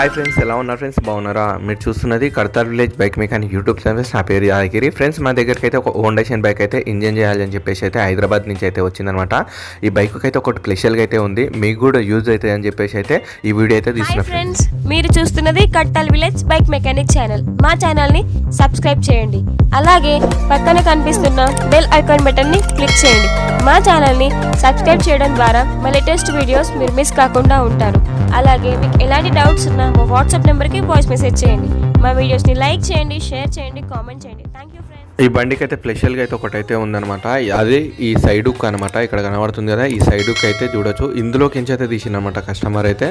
Hi friends ఎలా ఉన్నారు friends బాగున్నారా? మీరు చూస్తున్నది Kadthal village bike mechanic YouTube channel. నా పేరు యాదగిరి. ఫ్రెండ్స్ మా దగ్గరికి అయితే ఒక హోండేషన్ బైక్ అయితే ఇంజన్ చేయాలని చెప్పేసి అయితే హైదరాబాద్ నుంచి అయితే వచ్చిందనమాట ఈ బైక్ అయితే ఒకటి స్పెషల్గా అయితే ఉంది. మీకు కూడా యూజ్ అవుతుంది అని చెప్పేసి అయితే ఈ వీడియో అయితే తీసుకున్నా ఫ్రెండ్స్ మీరు చూస్తున్నది Kattal village bike mechanic channel. మా ఛానల్ని సబ్స్క్రైబ్ చేయండి. అలాగే పక్కన కనిపిస్తున్న బెల్ ఐకాన్ బటన్ని క్లిక్ చేయండి. మా ఛానల్ని సబ్స్క్రైబ్ చేయడం ద్వారా మా లేటెస్ట్ వీడియోస్ మీరు మిస్ కాకుండా ఉంటారు. అలాగే మీకు ఎలాంటి డౌట్స్ ఉన్నా మా వాట్సాప్ నెంబర్కి వాయిస్ మెసేజ్ చేయండి. మా వీడియోస్ని లైక్ చేయండి షేర్ చేయండి కామెంట్ చేయండి. థ్యాంక్ యూ ఫ్రెండ్స్ ఈ బండికి అయితే స్పెషల్గా అయితే ఒకటైతే ఉందనమాట అదే ఈ సైడుక్ అనమాట ఇక్కడ కనబడుతుంది కదా ఈ సైడుక్ అయితే చూడొచ్చు. ఇందులోకి ఎంచైతే అయితే తీసిందనమాట కస్టమర్ అయితే.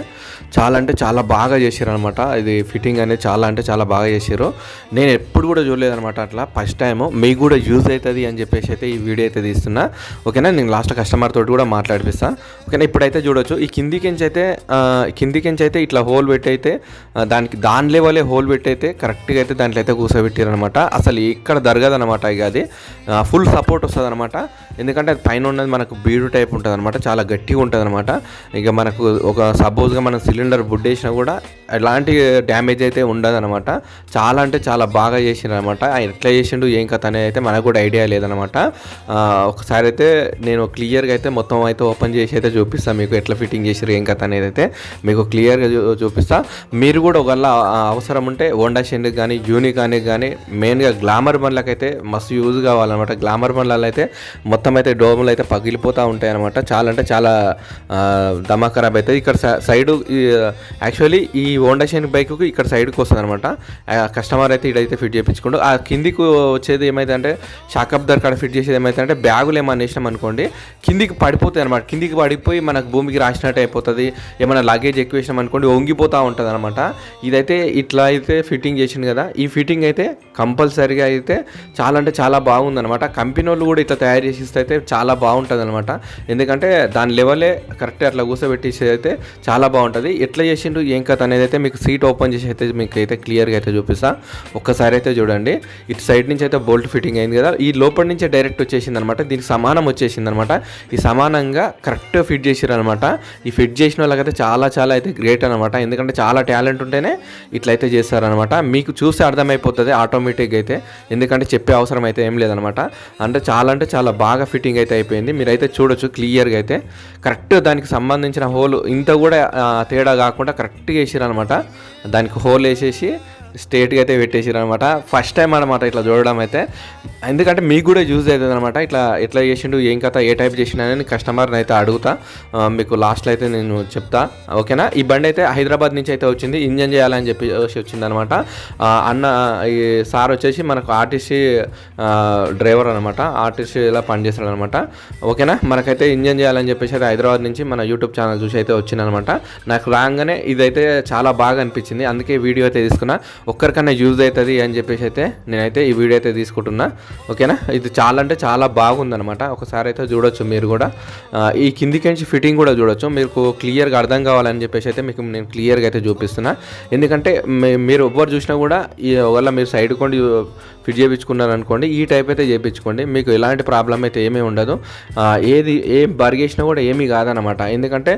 చాలా అంటే చాలా బాగా చేసారు ఇది ఫిట్టింగ్ అనేది చాలా అంటే చాలా బాగా చేసారు నేను ఎప్పుడు కూడా చూడలేదనమాట అట్లా. ఫస్ట్ టైం మీకు కూడా యూజ్ అవుతుంది అని చెప్పేసి అయితే ఈ వీడియో అయితే తీస్తున్నా. ఓకేనా? నేను లాస్ట్ కస్టమర్ తోటి కూడా మాట్లాడిపిస్తాను ఓకేనా? ఇప్పుడైతే చూడొచ్చు. ఈ కిందికించి అయితే ఆ, అయితే ఇట్లా హోల్ పెట్టి అయితే దానికి దాని వాళ్ళే హోల్ పెట్టి అయితే కరెక్ట్గా అయితే దాంట్లో అయితే కూర్చోబెట్టారనమాట అసలు ఇక్కడ అనమాట ఇక అది. ఫుల్ సపోర్ట్ వస్తుంది అనమాట ఎందుకంటే అది పైన ఉన్నది మనకు బీడు టైప్ ఉంటుంది అనమాట చాలా గట్టిగా ఉంటుంది అనమాట ఇక మనకు ఒక సపోజ్గా మనం సిలిండర్ బుడ్డేసినా కూడా ఎలాంటి డ్యామేజ్ అయితే ఉండదు అనమాట చాలా అంటే చాలా బాగా చేసిండు అనమాట ఎట్లా చేసిండు ఏం కథ అనేది అయితే మనకు కూడా ఐడియా లేదనమాట ఒకసారి అయితే నేను క్లియర్గా అయితే మొత్తం అయితే ఓపెన్ చేసి అయితే చూపిస్తాను మీకు ఎట్లా ఫిట్టింగ్ చేసారు ఏం కథ అనేది అయితే మీకు క్లియర్గా చూపిస్తా. మీరు కూడా ఒకవేళ అవసరం ఉంటే హోండా షెండ్కి కానీ యూనిక్ కానీ కానీ మెయిన్గా గ్లామర్ బండ్లకి అయితే మస్తు యూజ్ కావాలన్నమాట. గ్లామర్ బండ్లలో అయితే మొత్తం అయితే డోములు అయితే పగిలిపోతూ ఉంటాయి అనమాట చాలా అంటే చాలా దమా ఖరాబ్ అవుతుంది ఇక్కడ స- సైడు యాక్చువల్లీ ఈ హోండా షైన్ బైక్కి ఇక్కడ సైడ్కి వస్తుంది అనమాట కస్టమర్ అయితే ఇడైతే ఫిట్ చేయించుకుంటూ ఆ కిందికి వచ్చేది ఏమైతే అంటే షాకప్ దర్ కాడ ఫిట్ చేసేది ఏమైతే అంటే బ్యాగులు ఏమైనా వేసినాం అనుకోండి కిందికి పడిపోతాయి అనమాట కిందికి పడిపోయి మనకు భూమికి రాసినట్టు అయిపోతుంది. ఏమైనా లగేజ్ ఎక్కువ వేసినాం అనుకోండి వంగిపోతూ ఉంటుంది అనమాట ఇదైతే ఇట్లా అయితే ఫిట్టింగ్ చేసింది కదా. ఈ ఫిట్టింగ్ అయితే కంపల్సరీగా అయితే చాలా అంటే చాలా బాగుంది అనమాట కంపెనీ వాళ్ళు కూడా ఇట్లా తయారు చేసి ఇస్తే అయితే చాలా బాగుంటుంది అనమాట ఎందుకంటే దాని లెవెలే కరెక్ట్ అట్లా కూర్చోబెట్టేసి అయితే చాలా బాగుంటుంది. ఎట్లా చేసిండు ఏం కథ అనేది అయితే మీకు సీట్ ఓపెన్ చేసి అయితే మీకు అయితే క్లియర్గా అయితే చూపిస్తా. ఒక్కసారి అయితే చూడండి. ఇటు సైడ్ నుంచి అయితే బోల్ట్ ఫిట్టింగ్ అయింది కదా ఈ లోపల నుంచే డైరెక్ట్ వచ్చేసింది అనమాట దీనికి సమానం వచ్చేసింది అనమాట ఈ సమానంగా కరెక్ట్ ఫిట్ చేసిరనమాట అనమాట ఈ ఫిట్ చేసిన వాళ్ళకైతే చాలా చాలా అయితే గ్రేట్ అనమాట ఎందుకంటే చాలా టాలెంట్ ఉంటేనే ఇట్లయితే చేస్తారనమాట మీకు చూస్తే అర్థమైపోతుంది ఆటోమేటిక్గా అయితే. ఎందుకంటే చెప్పి అవసరం అయితే ఏం లేదనమాట అంటే చాలా అంటే చాలా బాగా ఫిట్టింగ్ అయితే అయిపోయింది. మీరైతే చూడొచ్చు క్లియర్గా అయితే. కరెక్ట్ దానికి సంబంధించిన హోల్ ఇంత కూడా తేడా కాకుండా కరెక్ట్గా వేసిరనమాట దానికి హోల్ వేసేసి స్ట్రేట్గా అయితే పెట్టేసారు అనమాట ఫస్ట్ టైం అనమాట ఇట్లా చూడడం అయితే. ఎందుకంటే మీకు కూడా యూజ్ అవుతుంది అనమాట ఇట్లా ఎట్లా చేసిండు ఏం కథ ఏ టైప్ చేసినా అని కస్టమర్ని అయితే అడుగుతా. మీకు లాస్ట్లో అయితే నేను చెప్తా. ఓకేనా ఈ బండి అయితే హైదరాబాద్ నుంచి అయితే వచ్చింది. ఇంజన్ చేయాలని చెప్పి వచ్చింది అనమాట అన్న ఈ సార్ వచ్చేసి మనకు ఆర్టీసీ డ్రైవర్ అనమాట ఆర్టీసీలో పనిచేస్తాడు అనమాట ఓకేనా మనకైతే ఇంజన్ చేయాలని చెప్పేసి అయితే హైదరాబాద్ నుంచి మన యూట్యూబ్ ఛానల్ చూసి అయితే వచ్చిందనమాట నాకు రాగానే ఇదైతే చాలా బాగా అనిపించింది. అందుకే వీడియో అయితే తీసుకున్నా. ఒక్కరికన్నా యూజ్ అవుతుంది అని చెప్పేసి అయితే నేనైతే ఈ వీడియో అయితే తీసుకుంటున్నా. ఓకేనా? ఇది చాలా అంటే చాలా బాగుందనమాట ఒకసారి అయితే చూడొచ్చు మీరు కూడా. ఈ కిందికి నుంచి ఫిట్టింగ్ కూడా చూడొచ్చు. మీకు క్లియర్గా అర్థం కావాలని చెప్పేసి అయితే మీకు నేను క్లియర్గా అయితే చూపిస్తున్నా. ఎందుకంటే మీరు ఎవ్వరు చూసినా కూడా ఈ ఒకవేళ మీరు సైడ్ కొండి ఫిట్ చేయించుకున్నారు అనుకోండి ఈ టైప్ అయితే చేయించుకోండి మీకు ఎలాంటి ప్రాబ్లం అయితే ఏమీ ఉండదు. ఏది ఏ బరిగేసినా కూడా ఏమీ కాదనమాట ఎందుకంటే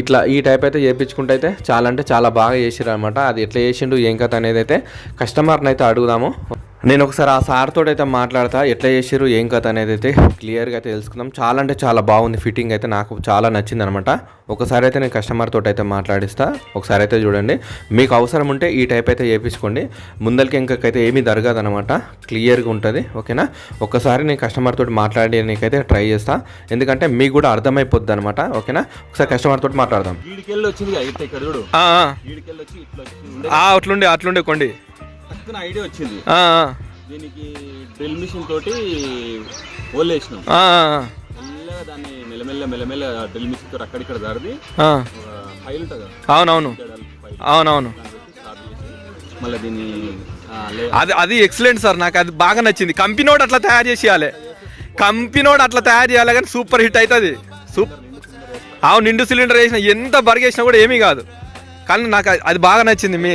ఇట్లా ఈ టైప్ అయితే చేయించుకుంటే అయితే చాలా అంటే చాలా బాగా చేసిరనమాట అది ఎట్లా చేసిండు ఏం కథ అనేది అయితే కస్టమర్ని అయితే అడుగుదాము. నేను ఒకసారి ఆ సార్ తోటి అయితే మాట్లాడతా ఎట్లా చేసిరు ఏం కథ అనేది అయితే క్లియర్గా అయితే తెలుసుకుందాం. చాలా అంటే చాలా బాగుంది ఫిట్టింగ్ అయితే నాకు చాలా నచ్చింది అనమాట ఒకసారి అయితే నేను కస్టమర్ తోటి అయితే మాట్లాడిస్తా ఒకసారి అయితే చూడండి. మీకు అవసరం ఉంటే ఈ టైప్ అయితే చేయించుకోండి ముందరికి ఇంకైతే ఏమీ జరగదు అనమాట క్లియర్గా ఉంటుంది ఓకేనా? ఒక్కసారి నేను కస్టమర్ తోటి మాట్లాడి నీకైతే ట్రై చేస్తా. ఎందుకంటే మీకు కూడా అర్థమైపోద్ది అనమాట ఓకేనా? ఒకసారి కస్టమర్ తోటి మాట్లాడదాం. అట్లుండే అట్లుండే కొండి. పక్కన ఐడియా వచ్చింది. దీనికి డ్రిల్ మిషన్ తోటి ఓలేసినాం మెల్లగా దాన్ని మెల్లమెల్ల మెల్లమెల్ల డ్రిల్ మిషన్ తోటి అక్కడిక్కడ దారిది ఫైల్ ఉంటుంది కదా? అవునవును. అవునవును. మళ్ళీ దీన్ని అది అది ఎక్సలెంట్ సార్. నాకు అది బాగా నచ్చింది. కంపెనోడు అట్లా తయారు చేసేయాలి. కంపెనోడు అట్లా తయారు చేయాలి కానీ సూపర్ హిట్ అవుతుంది సూప్ అవును నిండు సిలిండర్ వేసిన ఎంత బరిగేసినా కూడా ఏమీ కాదు. కానీ నాకు అది- బాగా నచ్చింది. మీ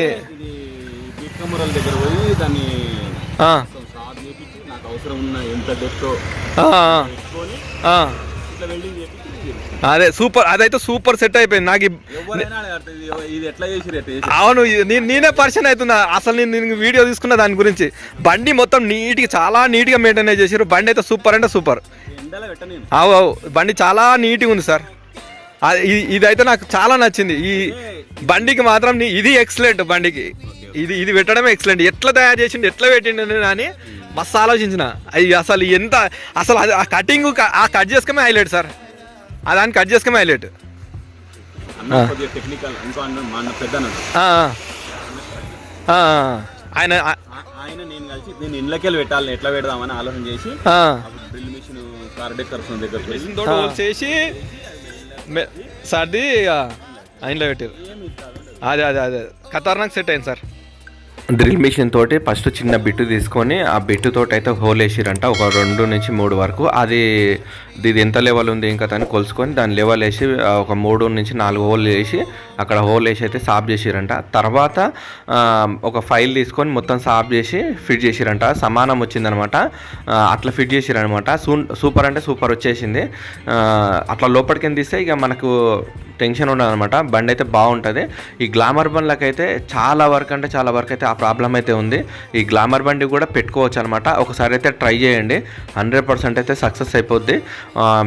కమరాల దగ్గర పోయి దాన్ని ఆ, మొత్తం స్టార్ట్ చేపించి నాకు అవసరం ఉన్న ఎంత డెప్త్ ఆ, పెట్టుకొని ఆ, ఇట్లా వెల్డింగ్ చేసి అదే సూపర్ అదైతే సూపర్ సెట్ అయిపోయింది. నాకు ఇది- ఎట్లా అవును నేనే పరిచయం అవుతున్నా. అసలు నేను వీడియో తీసుకున్న దాని గురించి. బండి మొత్తం నీట్గా చాలా నీట్గా మెయింటైన్ చేసారు బండి అయితే సూపర్ అంటే సూపర్. అవు అవు. బండి చాలా నీట్గా ఉంది సార్. ఇదైతే నాకు చాలా నచ్చింది. ఈ బండికి మాత్రం ఇది ఎక్సలెంట్ బండికి. ఇది ఇది పెట్టడమే ఎక్సలెంట్ ఎట్లా తయారు చేసిండు ఎట్లా పెట్టిండు అని మస్తు ఆలోచించిన. అయ్యి అసలు ఎంత అసలు అది ఆ కటింగ్ ఆ కట్ చేసుకోమే హైలైట్ సార్. ఆ దాన్ని కట్ చేసుకోమే హైలైట్ టెక్నికల్ ఆయన ఆయన నేను కలిసి నేను ఇండ్లకెళ్ళి పెట్టాలి ఎట్లా పెడదామని ఆలోచన చేసి డ్రిల్ మిషన్ కార్ డెక్కర్స్ దగ్గర చేసి సర్ది ఆయనలో పెట్టారు. అదే అదే అదే. ఖతర్నాక్ సెట్ అయింది సార్. డ్రిల్ మిషన్ తోటి ఫస్ట్ చిన్న బిట్టు తీసుకొని ఆ బిట్టు తోటి అయితే హోల్ వేసిరంట ఒక రెండు నుంచి మూడు వరకు. అది ఇది ఎంత లెవెల్ ఉంది ఇంకా అని కొలుసుకొని దాని లెవెల్ వేసి ఒక మూడు నుంచి నాలుగు హోల్ వేసి అక్కడ హోల్ వేసి అయితే సాఫ్ చేసిరంట. తర్వాత ఒక ఫైల్ తీసుకొని మొత్తం సాఫ్ చేసి ఫిట్ చేసిరంట. సమానం వచ్చిందనమాట. అట్లా ఫిట్ చేసిరనమాట. సూ సూపర్ అంటే సూపర్ వచ్చేసింది. అట్లా లోపలికి తీస్తే ఇక మనకు టెన్షన్ ఉండదనమాట. బండి అయితే బాగుంటుంది. ఈ గ్లామర్ బండ్లకు అయితే చాలా వరకు అంటే చాలా వరకు అయితే ఆ ప్రాబ్లం అయితే ఉంది. ఈ గ్లామర్ బండి కూడా పెట్టుకోవచ్చు అనమాట ఒకసారి అయితే ట్రై చేయండి. హండ్రెడ్ పర్సెంట్ అయితే సక్సెస్ అయిపోద్ది.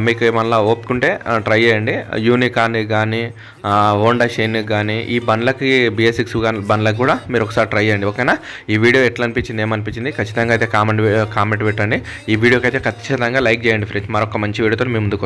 మీకు ఏమన్నా ఓపుకుంటే ట్రై చేయండి. యూనికాన్ కానీ హోండా షైన్ కానీ ఈ బండ్లకి బిఎస్ సిక్స్ బండ్లకు కూడా మీరు ఒకసారి ట్రై చేయండి ఓకేనా? ఈ వీడియో ఎట్లా అనిపించింది ఏమనిపించింది ఖచ్చితంగా అయితే కామెంట్ కామెంట్ పెట్టండి. ఈ వీడియోకి అయితే ఖచ్చితంగా లైక్ చేయండి ఫ్రెండ్స్. మరొక మంచి వీడియోతో మేము ముందుకు వస్తాం.